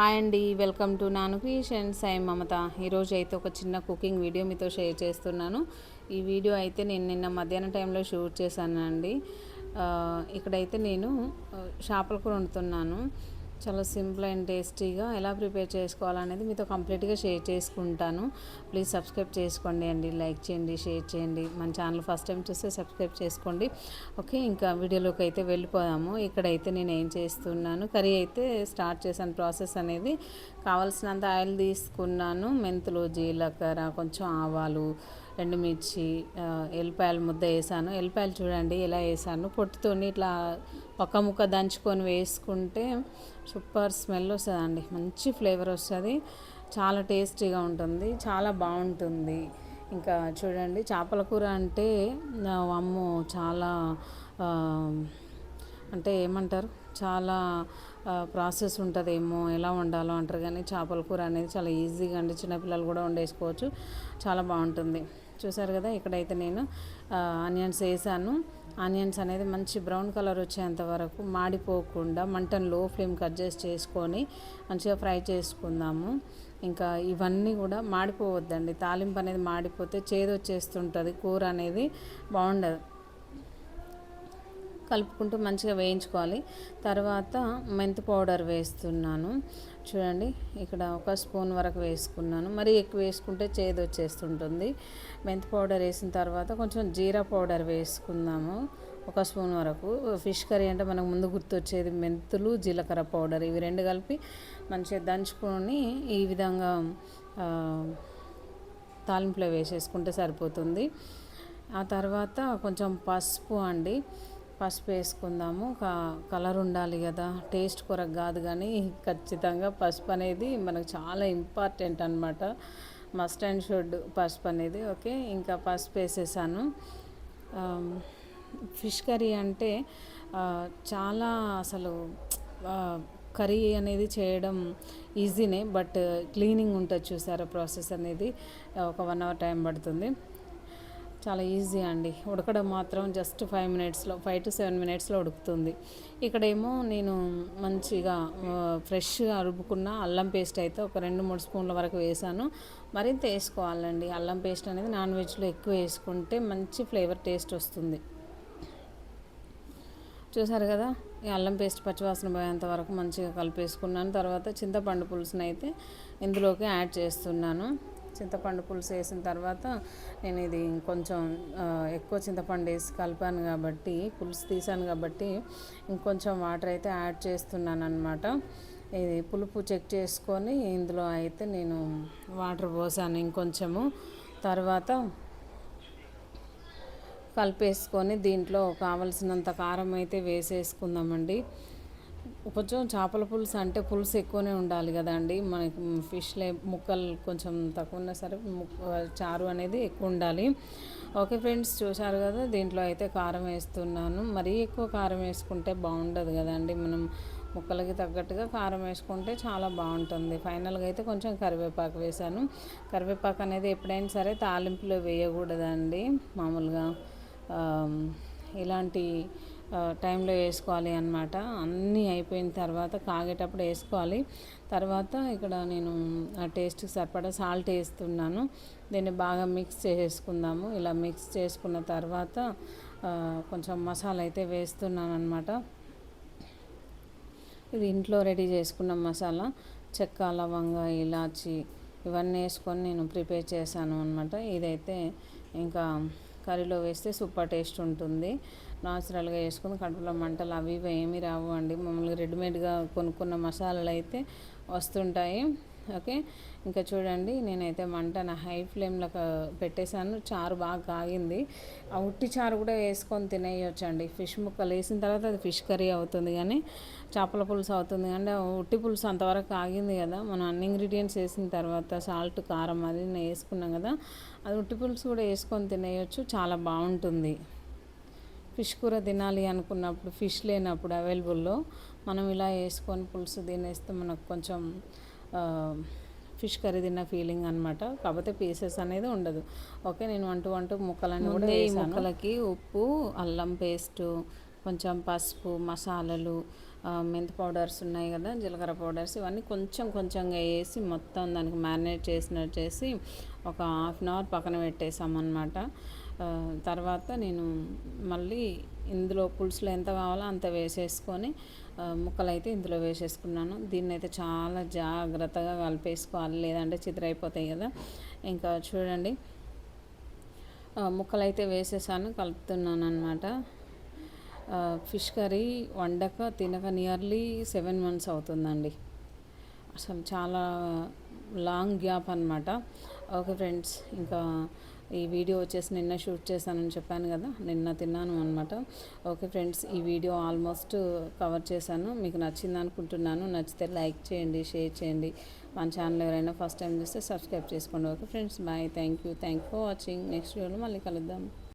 Hi అండి welcome to Nanu creations I Mamata. ఈరోజు అయితే ఒక చిన్న కుకింగ్ వీడియో మీతో షేర్ చేస్తున్నాను. ఈ వీడియో అయితే నేను నిన్న మధ్యాహ్నం టైంలో షూట్ చేశానండి. అండి ఇక్కడైతే నేను ఆ, చేపల కూర వండుతున్నాను. చాలా సింపుల్ అండ్ టేస్టీగా ఎలా ప్రిపేర్ చేసుకోవాలనేది మీతో కంప్లీట్గా షేర్ చేసుకుంటాను. ప్లీజ్ సబ్స్క్రైబ్ చేసుకోండి అండి లైక్ చేయండి షేర్ చేయండి. మన ఛానల్ ఫస్ట్ టైం చూస్తే సబ్స్క్రైబ్ చేసుకోండి. ఓకే ఇంకా వీడియోలోకి అయితే వెళ్ళిపోదాము. ఇక్కడైతే నేను ఏం చేస్తున్నాను కర్రీ అయితే స్టార్ట్ చేశాను. ప్రాసెస్ అనేది కావాల్సినంత ఆయిల్ తీసుకున్నాను. మెంతులు జీలకర్ర కొంచెం ఆవాలు ఎండుమిర్చి ఆ, ఎల్లిపాయలు ముద్ద వేసాను. ఎల్లిపాయలు చూడండి ఎలా వేసాను. పొట్టుతోని ఇట్లా ఒక్క ముక్క దంచుకొని వేసుకుంటే సూపర్ స్మెల్ వస్తుందండి. మంచి ఫ్లేవర్ వస్తుంది. చాలా టేస్టీగా ఉంటుంది. చాలా బాగుంటుంది. ఇంకా చూడండి చేపల కూర అంటే అమ్మ అమ్మో చాలా అంటే ఏమంటారు? చాలా ప్రాసెస్ ఉంటుందేమో ఎలా వండాలో అంటారు కానీ చేపల కూర అనేది చాలా ఈజీగా అండి. చిన్నపిల్లలు కూడా వండేసుకోవచ్చు. చాలా బాగుంటుంది. చూసారు కదా ఇక్కడైతే నేను ఆనియన్స్ వేసాను. ఆనియన్స్ అనేది మంచి బ్రౌన్ కలర్ వచ్చేంత వరకు మాడిపోకుండా మంటను లో ఫ్లేమ్ కట్ చేసి చేసుకొని మంచిగా ఫ్రై చేసుకుందాము. ఇంకా ఇవన్నీ కూడా మాడిపోవద్దండి. తాలింపు అనేది మాడిపోతే చేదు వచ్చేస్తుంటుంది కూర అనేది బాగుండదు. కలుపుకుంటూ మంచిగా వేయించుకోవాలి. తర్వాత మెంతి పౌడర్ వేస్తున్నాను. చూడండి ఇక్కడ ఒక స్పూన్ వరకు వేసుకున్నాను. మరీ ఎక్కువ వేసుకుంటే చేదు వచ్చేస్తుంటుంది. మెంతి పౌడర్ వేసిన తర్వాత కొంచెం జీరా పౌడర్ వేసుకుందాము. ఒక స్పూన్ వరకు. ఫిష్ కర్రీ అంటే మనకు ముందు గుర్తొచ్చేది మెంతులు జీలకర్ర పౌడర్. ఇవి రెండు కలిపి మంచిగా దంచుకొని ఈ విధంగా తాలింపులో వేసేసుకుంటే సరిపోతుంది. ఆ తర్వాత కొంచెం పసుపు అండి. పసుపు వేసుకుందాము. కలర్ ఉండాలి కదా. టేస్ట్ కొరకు కాదు కానీ ఖచ్చితంగా పసుపు అనేది మనకు చాలా ఇంపార్టెంట్ అనమాట మస్ట్ అండ్ షుడ్ పసుపు అనేది. ఓకే? ఇంకా పసుపు వేసేసాను. ఫిష్ కర్రీ అంటే చాలా అసలు కర్రీ అనేది చేయడం ఈజీనే బట్ క్లీనింగ్ ఉంటుంది చూసారా ప్రాసెస్ అనేది. ఒక వన్ అవర్ టైం పడుతుంది. చాలా ఈజీ అండి. ఉడకడం మాత్రం జస్ట్ ఫైవ్ మినిట్స్లో ఫైవ్ టు సెవెన్ మినిట్స్లో ఉడుకుతుంది. ఇక్కడేమో నేను మంచిగా ఫ్రెష్గా అరుపుకున్న అల్లం పేస్ట్ అయితే ఒక రెండు మూడు స్పూన్ల వరకు వేసాను. మరింత వేసుకోవాలండి. అల్లం పేస్ట్ అనేది నాన్ వెజ్లో ఎక్కువ వేసుకుంటే మంచి ఫ్లేవర్ టేస్ట్ వస్తుంది. చూసారు కదా? ఈ అల్లం పేస్ట్ పచ్చివాసన పోయేంత వరకు మంచిగా కలిపేసుకున్నాను. తర్వాత చింతపండు పులుసుని అయితే ఇందులోకి యాడ్ చేస్తున్నాను. చింతపండు పులుసు వేసిన తర్వాత నేను ఇది కొంచెం ఎక్కువ చింతపండు వేసి కలిపాను కాబట్టి పులుసు తీసాను కాబట్టి ఇంకొంచెం వాటర్ అయితే యాడ్ చేస్తున్నాను అనమాట ఇది పులుపు చెక్ చేసుకొని ఇందులో అయితే నేను వాటర్ పోసాను ఇంకొంచెము. తర్వాత కలిపేసుకొని దీంట్లో కావలసినంత కారం అయితే వేసేసుకుందామండి. కొంచెం చేపల పులుసు అంటే పులుసు ఎక్కువనే ఉండాలి కదండి. మనకి ఫిష్లే ముక్కలు కొంచెం తక్కువ ఉన్నా సరే ముక్క చారు అనేది ఎక్కువ ఉండాలి. ఓకే ఫ్రెండ్స్ చూశారు కదా దీంట్లో అయితే కారం వేస్తున్నాను. మరీ ఎక్కువ కారం వేసుకుంటే బాగుండదు కదండి. మనం ముక్కలకి తగ్గట్టుగా కారం వేసుకుంటే చాలా బాగుంటుంది. ఫైనల్గా అయితే కొంచెం కరివేపాకు వేసాను కరివేపాకు అనేది ఎప్పుడైనా సరే తాలింపులో వేయకూడదండి. మామూలుగా ఇలాంటి టైంలో వేసుకోవాలి అన్నమాట. అన్నీ అయిపోయిన తర్వాత కాగేటప్పుడు వేసుకోవాలి. తర్వాత ఇక్కడ నేను ఆ టేస్ట్కి సరిపడా సాల్ట్ వేస్తున్నాను. దీన్ని బాగా మిక్స్ చేసుకుందాము. ఇలా మిక్స్ చేసుకున్న తర్వాత కొంచెం మసాలా అయితే వేస్తున్నాను అనమాట ఇది ఇంట్లో రెడీ చేసుకున్న మసాలా. చెక్క లవంగ ఇలాచి ఇవన్నీ వేసుకొని నేను ప్రిపేర్ చేశాను అనమాట ఇదైతే ఇంకా కర్రీలో వేస్తే సూపర్ టేస్ట్ ఉంటుంది. నాచురల్గా వేసుకుని కడుపులో మంటలు అవి ఇవి ఏమీ రావు అండి. మమ్మల్ని రెడీమేడ్గా కొనుక్కున్న మసాలాలు అయితే వస్తుంటాయి. ఓకే? ఇంకా చూడండి నేనైతే మంట నా హై ఫ్లేమ్లో పెట్టేశాను. చారు బాగా కాగింది. ఆ ఉట్టి చారు కూడా వేసుకొని తినేయొచ్చు అండి ఫిష్ ముక్కలు వేసిన తర్వాత అది ఫిష్ కర్రీ అవుతుంది కానీ చేపల పులుసు అవుతుంది కానీ ఆ ఉట్టి పులుసు అంతవరకు కాగింది కదా. మనం అన్ని ఇంగ్రీడియంట్స్ వేసిన తర్వాత సాల్ట్ కారం అది నేను వేసుకున్నాం కదా. అది ఉట్టి పులుసు కూడా వేసుకొని తినేయొచ్చు. చాలా బాగుంటుంది. ఫిష్ కూర తినాలి అనుకున్నప్పుడు ఫిష్ లేనప్పుడు అవైలబుల్లో మనం ఇలా వేసుకొని పులుసు తినేస్తే మనకు కొంచెం ఫిష్ కర్రీ తిన్న ఫీలింగ్ అనమాట కాకపోతే పీసెస్ అనేది ఉండదు. ఓకే నేను వంట వంట ముక్కలన్నీ కూడా ఈ ముక్కలకి ఉప్పు అల్లం పేస్టు కొంచెం పసుపు మసాలాలు మెంతి పౌడర్స్ ఉన్నాయి కదా జీలకర్ర పౌడర్స్ ఇవన్నీ కొంచెం కొంచెంగా వేసి మొత్తం దానికి మ్యారినేట్ చేసినట్టు చేసి ఒక హాఫ్ అన్ అవర్ పక్కన పెట్టేసామన్నమాట. తర్వాత నేను మళ్ళీ ఇందులో పులుసులో ఎంత కావాలో అంత వేసేసుకొని ముక్కలైతే ముక్కలు అయితే ఇందులో వేసేసుకున్నాను. దీన్ని అయితే చాలా జాగ్రత్తగా కలిపేసుకోవాలి లేదంటే చిత్రైపోతాయి కదా. ఇంకా చూడండి ముక్కలైతే ముక్కలు అయితే వేసేసాను కలుపుతున్నాను అనమాట ఫిష్ కర్రీ వండక తినక నియర్లీ సెవెన్ మంత్స్ అవుతుందండి. అసలు చాలా లాంగ్ గ్యాప్ అనమాట ఓకే ఫ్రెండ్స్ ఇంకా ఈ వీడియో వచ్చేసి నిన్న షూట్ చేశానని చెప్పాను కదా నిన్న తిన్నాను అనమాట ఓకే ఫ్రెండ్స్ ఈ వీడియో ఆల్మోస్ట్ కవర్ చేశాను. మీకు నచ్చింది అనుకుంటున్నాను. నచ్చితే లైక్ చేయండి షేర్ చేయండి. మన ఛానల్ ఎవరైనా ఫస్ట్ టైం చూస్తే సబ్స్క్రైబ్ చేసుకోండి. Okay friends bye. Thank you. Thank for watching. Next వీడియోలో మళ్ళీ కలుద్దాం.